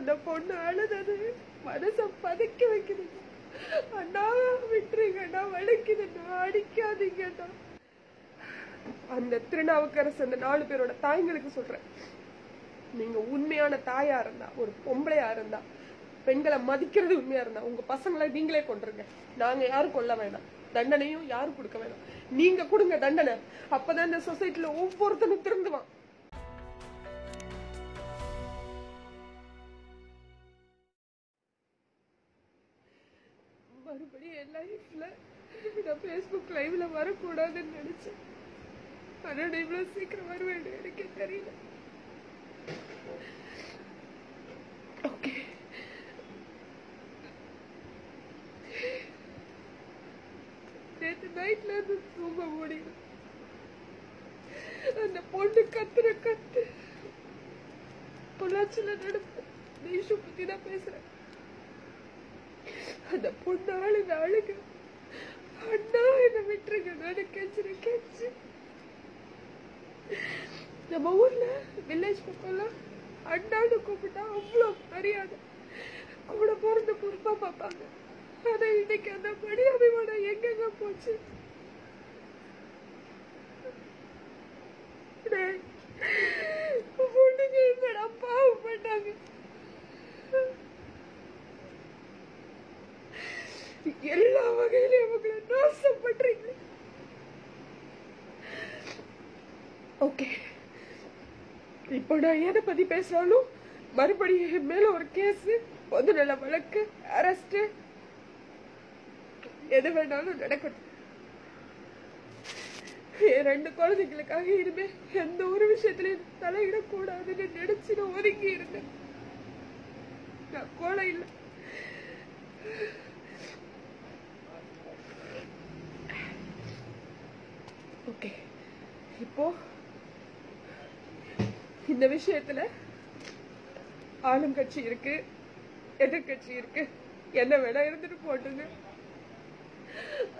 அந்த பொண்ணு அழுதது. மனச பதுக்கி வைக்குதுங்க அண்ணா விட்டுருங்கண்ணா வலிக்குதுண்ணா அடிக்காதீங்கண்ணா அந்த திருநாவுக்கரசு அந்த நாலு பேரோட தாய்களுக்கு சொல்றேன். நீங்க உண்மையான தாயா இருந்தா ஒரு பொம்பளையா இருந்தா பெண்களை மதிக்கிறது உண்மையா இருந்தா உங்க பசங்களை நீங்களே கொண்டுருங்க நாங்க யாரும் கொல்ல வேணாம். தண்டனையும் யாரும் கொடுக்க வேணாம். நீங்க கொடுங்க தண்டனை. அப்பதான் இந்த சொசைட்டில ஒவ்வொருத்தனும் திருந்துவான். என் லைஃப்ல நான் ஃபேஸ்புக் லைவ்ல வரக்கூடாதுன்னு நினைச்சேன். ஆனா நான் இவ்வளவு சீக்கிரம் வருவேன் எனக்கே தெரியல. ஓகே நேற்று நைட்ல இருந்து தூங்க முடியல. அந்த பொண்ணு கத்துற கத்து. பொள்ளாச்சியில நடந்த இந்த இஷ்யூ பத்தி தான் பேசுறேன். அந்த பொண்ணு ஆளுங்க ஆளுங்க. அண்ணா என்ன விட்டுருங்க. நான் கெஞ்சிரு கெஞ்சு நம்ம ஊர்ல வில்லேஜ் பக்கம்லாம் அண்ணான்னு கூப்பிட்டா அவ்வளோ மரியாதை. கூட பிறந்த பொறுப்பா பார்ப்பாங்க. ஆனா இன்னைக்கு அந்த மணி அபிமானம் எங்கெங்க போச்சு டேய், பொண்ணுங்க என்னடா பாவம் பண்ணாங்க எல்லா வகையிலும் இவங்களை நாசம் பண்றீங்க ஓகே இப்போ நான் எதை பத்தி பேசினாலும் மறுபடியும் மேல ஒரு கேஸ் பொதுநல வழக்கு அரெஸ்ட் எது வேணாலும் நடக்கட்டும். என் ரெண்டு குழந்தைங்களுக்காக இனிமே எந்த ஒரு விஷயத்திலையும் தலையிடக்கூடாதுன்னு நினைச்சு நான் ஒதுங்கி இருந்தேன். நான் கோலை இல்லை. ஓகே. இப்போ இந்த விஷயத்துல ஆளும் கட்சி இருக்கு எதிர்கட்சி இருக்கு. என்ன வேணா இருந்துட்டு போட்டுங்க.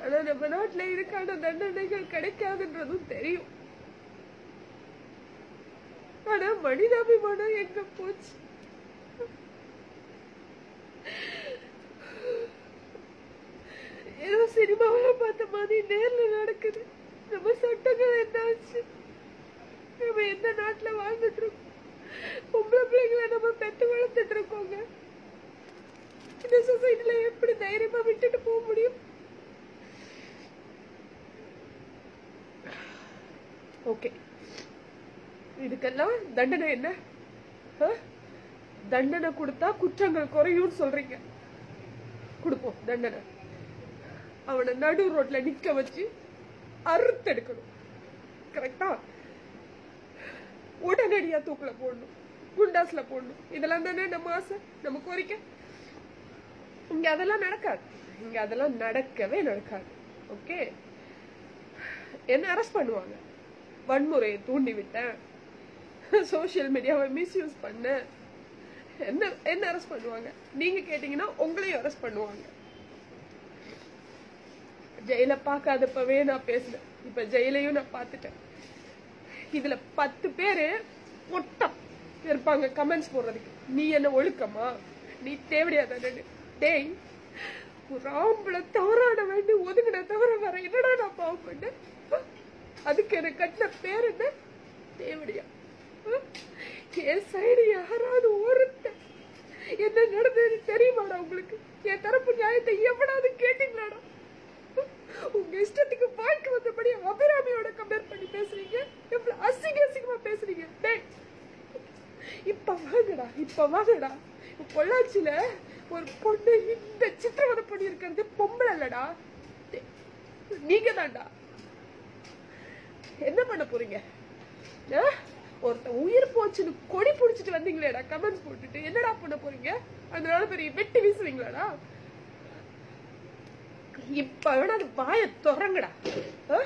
ஆனா நம்ம நாட்டுல இதுக்கான தண்டனைகள் கிடைக்காதுன்றதும் தெரியும். ஆனா மனிதாபிமானம் எங்க போச்சு? ஏதோ சினிமாவில பார்த்த மாதிரி நேர்ல நடக்குது. நம்ம சட்டங்கள் என்னாச்சு? நம்ம எந்த நாட்டில் வாழ்ந்துட்டு இருக்கோம் பொம்பளை பிள்ளைங்களை நம்ம பெத்து வளர்த்துட்டு இருக்கோங்க இந்த சொசைட்டில எப்படி தைரியமா விட்டுட்டு போக முடியும்? ஓகே இதுக்கெல்லாம் தண்டனை என்ன? ஆ? தண்டனை கொடுத்தா குற்றங்கள் குறையும் சொல்றீங்க. கொடுப்போம் தண்டனை. அவனை நடு ரோட்ல நிக்க வச்சு அறுத்தெடுக்கணும். கரெக்டா உடனடியா தூக்கில் போடணும். குண்டாஸ்ல போடணும். இதெல்லாம் தானே நம்ம ஆசை? நம்ம கோரிக்கை இங்க அதெல்லாம் நடக்காது. இங்க அதெல்லாம் நடக்கவே நடக்காது. ஓகே? என்ன அரெஸ்ட் பண்ணுவாங்க. வன்முறையை தூண்டி விட்டேன். சோஷியல் மீடியாவை மிஸ்யூஸ் பண்ண என்ன என்ன அரெஸ்ட் பண்ணுவாங்க? நீங்க கேட்டீங்கன்னா உங்களையும் அரெஸ்ட் பண்ணுவாங்க. ஜெயில பார்க்காதப்பவே நான் பேசினேன். இப்ப ஜெயிலையும் நான் பார்த்துட்டேன். இதுல பத்து பேரு மொட்டம் இருப்பாங்க கமெண்ட்ஸ் போடுறதுக்கு. நீ என்ன ஒழுக்கமா? நீ தேவையா டேய் ஒரு ஆம்பளை தவறான வேண்டி ஒதுங்கின தவிர வேற என்னடா நான் பாவம் பண்ண அதுக்கு எனக்கு கட்டின பேர் என்ன? தேவடியா. என் சைடு யாராவது ஒருத்தன் என்ன நடந்தது தெரியுமாடா உங்களுக்கு? என் தரப்பு நியாயத்தை எவனாவது கேட்டீங்களாடா? உங்க இஷ்டத்துக்கு வாழ்க்கை வந்தபடி இப்ப வாங்கடா இப்போ பொள்ளாச்சியில ஒரு பொண்ணு இந்த சித்திரவதை பண்ணி இருக்கிறது பொம்பளை இல்லடா. நீங்க தான்டா என்ன பண்ண போறீங்க? ஒருத்த ஒருத்தன் உயிர் போச்சுன்னு கொடி புடிச்சிட்டு வந்தீங்களேடா கமெண்ட்ஸ் போட்டுட்டு. என்னடா பண்ண போறீங்க? அதனால பெரிய வெட்டி வீசுவீங்களாடா. இப்ப வேணா அது வாய திறங்கடா. ஆ?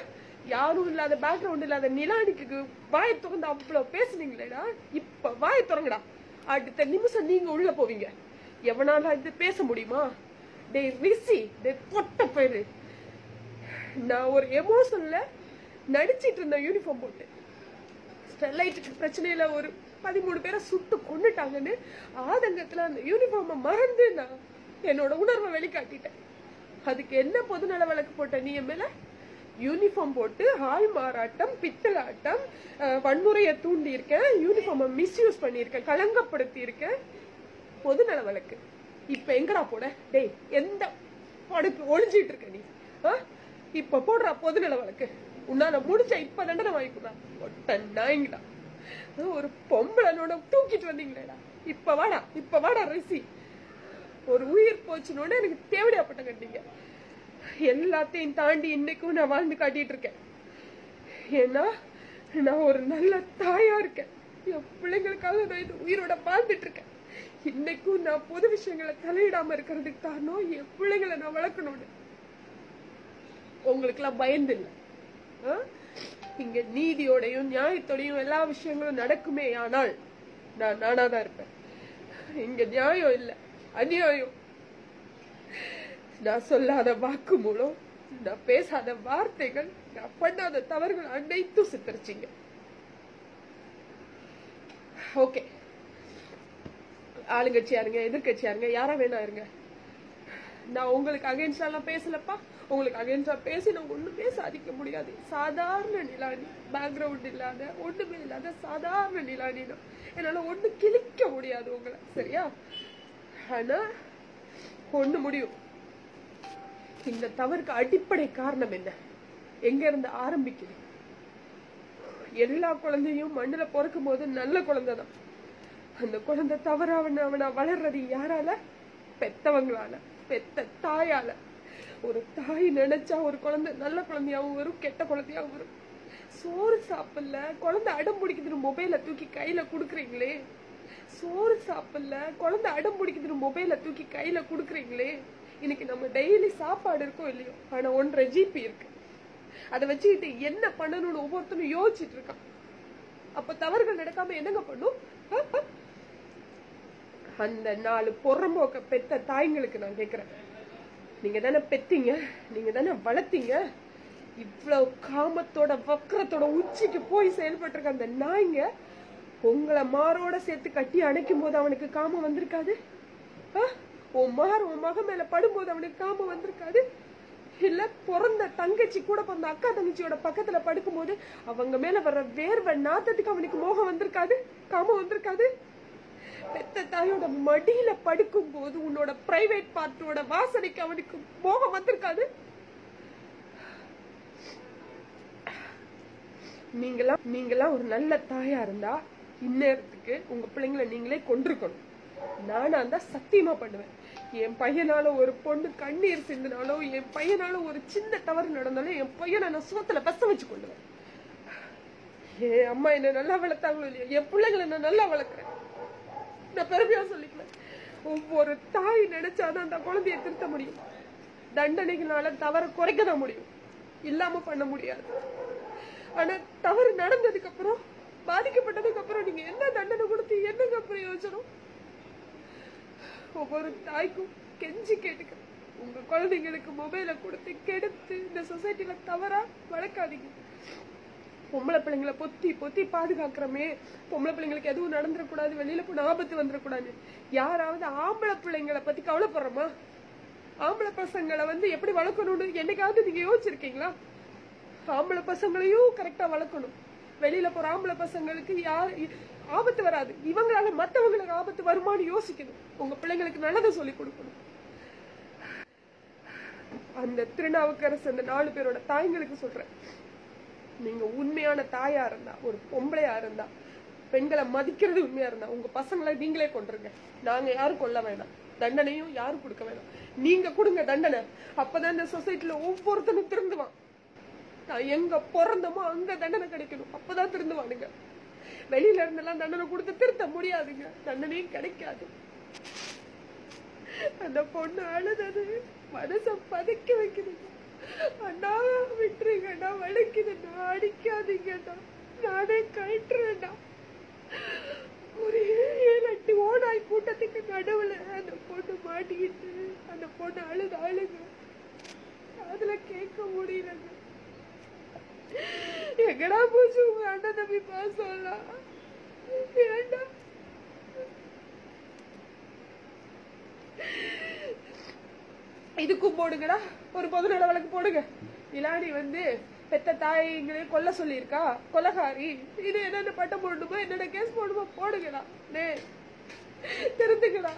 யாரும் இல்லாத பேக்ரவுண்ட் இல்லாத நிலானிக்கு வாய திறந்து அவ்வளவு பேசுனீங்களேடா. இப்ப வாய திறங்கடா. அடுத்த நிமிஷம் நீங்க உள்ள போவீங்க. எவனால இது பேச முடியுமா? டேய் ரிசி டேய் பொட்ட பேரு. நான் ஒரு எமோஷன்ல நடிச்சிட்டு இருந்தேன் யூனிஃபார்ம் போட்டு. ஸ்டெர்லைட்டுக்கு பிரச்சனையில ஒரு பதிமூணு பேரை சுட்டு கொண்டுட்டாங்கன்னு ஆதங்கத்துல அந்த யூனிஃபார்மை மறந்து நான் என்னோட உணர்வை வெளிக்காட்டிட்டேன். அதுக்கு என்ன பொதுநல வழக்கு போட்ட நீ என் மேல? யூனிஃபார்ம் போட்டு ஆள் மாறாட்டம் பித்தலாட்டம் வன்முறையை தூண்டியிருக்கேன் யூனிஃபார்மை மிஸ்யூஸ் பண்ணியிருக்கேன் களங்கப்படுத்தி பொது நல வழக்கு. இப்ப எங்கடா போட டேய் எந்த படுப்பு ஒளிஞ்சிட்டு இருக்க நீ? ஆ? இப்ப போடுறா பொதுநல வழக்கு. உன்னால முடிச்ச இப்ப தண்டனை வாங்கிக்கிறா ஒட்டன் நாய்ங்கடா. ஒரு பொம்பளனோட தூக்கிட்டு வந்தீங்களேடா. இப்ப வாடா இப்ப வாடா ரிசி ஒரு உயிர் போச்சுனோட எனக்கு தேவையாப்பட்ட கட்டிங்க எல்லாத்தையும் தாண்டி இன்னைக்கும் நான் வாழ்ந்து காட்டிட்டு இருக்கேன். ஏன்னா நான் ஒரு நல்ல தாயா இருக்கேன். என் பிள்ளைங்களுக்காக நான் இது உயிரோட வாழ்ந்துட்டு இருக்கேன். இன்னைக்கும் நான் பொது விஷயங்களை தலையிடாம இருக்கிறதுக்கு காரணம் என் பிள்ளைங்களை நான் வளர்க்கணும்னு. உங்களுக்கு எல்லாம் பயந்து இல்ல. இங்க நீதியோடையும் நியாயத்தோடையும் எல்லா விஷயங்களும் நடக்குமே ஆனால் நான் நானாதான் இருப்பேன். இங்க நியாயம் இல்ல அநியாயம். நான் சொல்லாத வாக்கு மூலம் நான் பேசாத வார்த்தைகள் நான் பண்ணாத தவறுகள் அனைத்தும் சித்தரிச்சிங்க. ஓகே ஆளுங்கட்சியா இருங்க எதிர்கட்சியா இருங்க யாரா வேணா இருங்க. நான் உங்களுக்கு அகைன்ஸ்டா பேசலப்பா. உங்களுக்கு அகைன்ஸ்டா பேசி நான் ஒண்ணுமே சாதிக்க முடியாது. சாதாரண நிலானி பேக்ரவுண்ட் இல்லாத ஒண்ணுமே இல்லாத சாதாரண நிலானி தான். என்னால ஒண்ணு கிழிக்க முடியாது உங்களை. சரியா? ஆனா ஒண்ணு முடியும். இந்த தவறுக்கு அடிப்படை காரணம் என்ன? எங்க இருந்து ஆரம்பிக்குது? எல்லா குழந்தையும் மண்ணுல பிறக்கும் போது நல்ல குழந்தை தான். அந்த குழந்தை தவறு அவன் அவனா வளர்றது யாரால? பெத்தவங்களால. பெத்த தாயால. ஒரு தாய் நினைச்சா ஒரு குழந்தை நல்ல குழந்தையாவும் வரும் கெட்ட குழந்தையாவும் வரும். சோறு சாப்பிடல. குழந்தை அடம் பிடிக்குதுன்னு மொபைல தூக்கி கையில குடுக்குறீங்களே. சோறு சாப்பிடல. குழந்தை அடம் பிடிக்குதுன்னு மொபைல தூக்கி கையில குடுக்குறீங்களே. இன்னைக்கு நம்ம டெய்லி சாப்பாடு இருக்கோ இல்லையோ? ஆனா ஒன்றரை ஜிபி இருக்கு. அதை வச்சுக்கிட்டு என்ன பண்ணணும்னு ஒவ்வொருத்தரும் யோசிச்சுட்டு இருக்கான். அப்ப தவறுகள் நடக்காம என்னங்க பண்ணும்? ஆ? அந்த நாலு பொறம்போக்க பெத்த தாய்ங்களுக்கு நான் கேக்குறேன். நீங்க தானே பெத்தீங்க? நீங்க தானே வளர்த்தீங்க? இவ்வளவு காமத்தோட வக்கரத்தோட உச்சிக்கு போய் செயல்பட்டு இருக்க அந்த நாய்ங்க உங்களை மாரோட சேர்த்து கட்டி அணைக்கும் போது அவனுக்கு காமம் வந்திருக்காது? ஆ? உன் மகர் உன் மக மேல படும்போது அவனுக்கு காமம் வந்திருக்காது. இல்ல பிறந்த தங்கச்சி கூட பிறந்த அக்கா தங்கச்சியோட பக்கத்துல படுக்கும்போது அவங்க மேல வர்ற வேர்வை நாத்தத்துக்கு அவனுக்கு மோகம் வந்திருக்காது காமம் வந்திருக்காது. பெத்த தாயோட மடியில படுக்கும் போது உன்னோட பிரைவேட் பார்ட்டோட வாசனைக்கு அவனுக்கு மோகம் வந்திருக்காது. நீங்களா நீங்களா ஒரு நல்ல தாயா இருந்தா இந்நேரத்துக்கு உங்க பிள்ளைங்களை நீங்களே கொண்டிருக்கணும் நானா இருந்தா சத்தியமா பண்ணுவேன். என் பையனால ஒரு பொண்ணு கண்ணீர் சிந்தினாலோ என் பையனால ஒரு சின்ன தவறு நடந்தாலும் என் பையனை நான் சுவத்துல பச வச்சு கொள்ளுவேன். என் அம்மா என்ன நல்லா வளர்த்தாங்களோ இல்லையா? என் பிள்ளைங்களை நான் நல்லா வளர்க்குறேன். நான் பெருமையா சொல்லிக்கிறேன் ஒவ்வொரு தாய் நினைச்சாதான் அந்த குழந்தைய திருத்த முடியும். தண்டனைகளால தவற குறைக்க தான் முடியும். இல்லாம பண்ண முடியாது. ஆனா தவறு நடந்ததுக்கு அப்புறம் பாதிக்கப்பட்டதுக்கு அப்புறம் நீங்க என்ன தண்டனை கொடுத்து என்னங்க பிரயோஜனம்? ஒவ்வொரு தாய்க்கும் கெஞ்சி கேட்டுக்கிறேன் உங்க குழந்தைங்களுக்கு மொபைலை கொடுத்து கெடுத்து இந்த சொசைட்டில தவறா வளர்க்காதீங்க. பொம்பளை பிள்ளைங்களை பொத்தி பொத்தி பாதுகாக்கிறோமே. பொம்பளை பிள்ளைங்களுக்கு எதுவும் நடந்துடக்கூடாது வெளியில போன ஆபத்து வந்துடக்கூடாது. யாராவது ஆம்பளை பிள்ளைங்களை பத்தி கவலைப்படுறோமா? ஆம்பளை பசங்களை வந்து எப்படி வளர்க்கணும்னு என்னைக்காவது நீங்க யோசிச்சிருக்கீங்களா? ஆம்பளை பசங்களையும் கரெக்டா வளர்க்கணும். வெளியில போற ஆம்பளை பசங்களுக்கு யார் ஆபத்து வராது. இவங்களால மத்தவங்களுக்கு ஆபத்து வருமான்னு யோசிக்கணும். உங்க பிள்ளைங்களுக்கு நல்லதை சொல்லி கொடுக்கணும். அந்த திருநாவுக்கரசு அந்த நாலு பேரோட தாய்ங்களுக்கு சொல்றேன். நீங்க உண்மையான தாயா இருந்தா ஒரு பொம்பளையா இருந்தா பெண்களை மதிக்கிறது உண்மையா இருந்தா உங்க பசங்களை நீங்களே கொண்டுருங்க நாங்க யாரும் கொல்ல வேணாம். தண்டனையும் யாரும் கொடுக்க வேணாம். நீங்க கொடுங்க தண்டனை. அப்பதான் இந்த சொசைட்டில ஒவ்வொருத்தனும் திருந்துவான். எங்க பிறந்தமோ அங்க தண்டனை கிடைக்கணும். அப்பதான் திருந்துவானுங்க. வெளியில இருந்தெல்லாம் தண்டனை கொடுத்து திருத்த முடியாதுங்க. தண்டனையும் கிடைக்காது. அந்த பொண்ணு அழுதது. மனச பதுக்க வைக்குதுங்க அண்ணா விட்டுருங்கண்ணா வலிக்குதுண்ணா அடிக்காதீங்கண்ணா. நானே கழட்டுறேண்ணா. ஒரு ஏழு எட்டு ஓனாய் கூட்டத்துக்கு நடுவுல அந்த பொண்ணு மாட்டிக்கிட்டு அந்த பொண்ணு அழுது அழுங்க அதுல கேட்க முடியலங்க. எங்கடா போச்சு? உங்க அண்ணன் தம்பி பாசம்லாம் ஏண்டா? இதுக்கும் போடுங்கடா. ஒரு பொதுநல வழக்கு போடுங்க. இலாடி வந்து பெத்த தாய்ங்களே கொல்ல சொல்லியிருக்கா? கொலகாரி. இது என்னென்ன பட்டம் போடணுமோ? என்னென்ன கேஸ் போடணுமோ? போடுங்கடா. டே திருந்துங்கடா.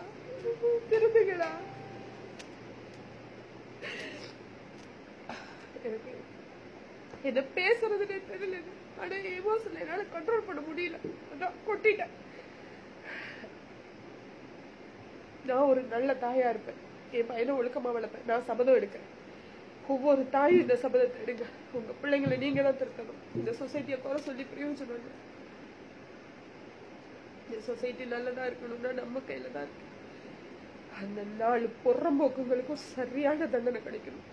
திருந்துங்கடா. எனக்கு என்ன பேசுறதுனே தெரியல. ஆனா எமோஷன் என்னால கண்ட்ரோல் பண்ண முடியல. அதான் கொட்டிட்டேன். நான் ஒரு நல்ல தாயா இருப்பேன். என் பையனை ஒழுக்கமா வளர்ப்பேன். நான் சபதம் எடுக்கிறேன். ஒவ்வொரு தாயும் இந்த சபதத்தை எடுங்க. உங்க பிள்ளைங்களை நீங்க தான் திருத்தணும். இந்த சொசைட்டியை குறை சொல்லி பிரயோஜனம் இந்த சொசைட்டி நல்லதா இருக்கணும்னா நம்ம கையில தான் இருக்கு. அந்த நாலு பொறம்போக்குங்களுக்கும் சரியான தண்டனை கிடைக்கணும்.